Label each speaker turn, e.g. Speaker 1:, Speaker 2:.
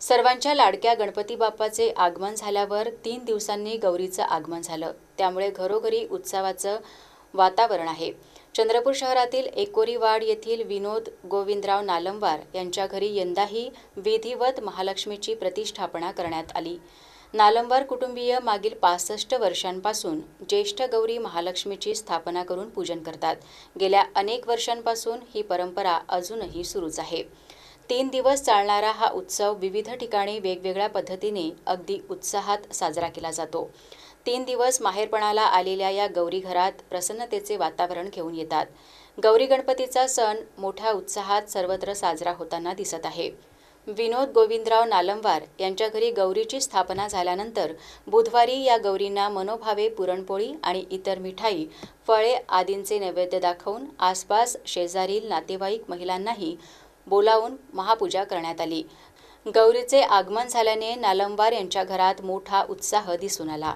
Speaker 1: सर्वांच्या लाडक्या गणपती बाप्पाचे आगमन झाल्यावर तीन दिवसांनी गौरीचं आगमन झालं. त्यामुळे घरोघरी उत्सवाचं वातावरण आहे. चंद्रपूर शहरातील एकोरीवाड येथील विनोद गोविंदराव नालंवार यांच्या घरी यंदाही विधिवत महालक्ष्मीची प्रतिष्ठापना करण्यात आली. नालंवार कुटुंबीय मागील पासष्ट वर्षांपासून ज्येष्ठ गौरी महालक्ष्मीची स्थापना करून पूजन करतात. गेल्या अनेक वर्षांपासून ही परंपरा अजूनही सुरूच आहे. तीन दिवस चालणारा हा उत्सव विविध ठिकाणी वेगवेगळ्या पद्धतीने अगदी उत्साहात साजरा केला जातो. तीन दिवस माहेरपणाला आलेल्या या गौरी घरात प्रसन्नतेचे वातावरण घेऊन येतात. गौरी गणपतीचा सण मोठ्या उत्साहात सर्वत्र साजरा होताना दिसत आहे. विनोद गोविंदराव नालमवार यांच्या घरी गौरीची स्थापना झाल्यानंतर बुधवारी या गौरींना मनोभावे पुरणपोळी आणि इतर मिठाई फळे आदींचे नैवेद्य दाखवून आसपास शेजारील नातेवाईक महिलांनाही बोलावून महापूजा करण्यात आली. गौरीचे आगमन झाल्याने नालमवार यांच्या घरात मोठा उत्साह दिसून आला.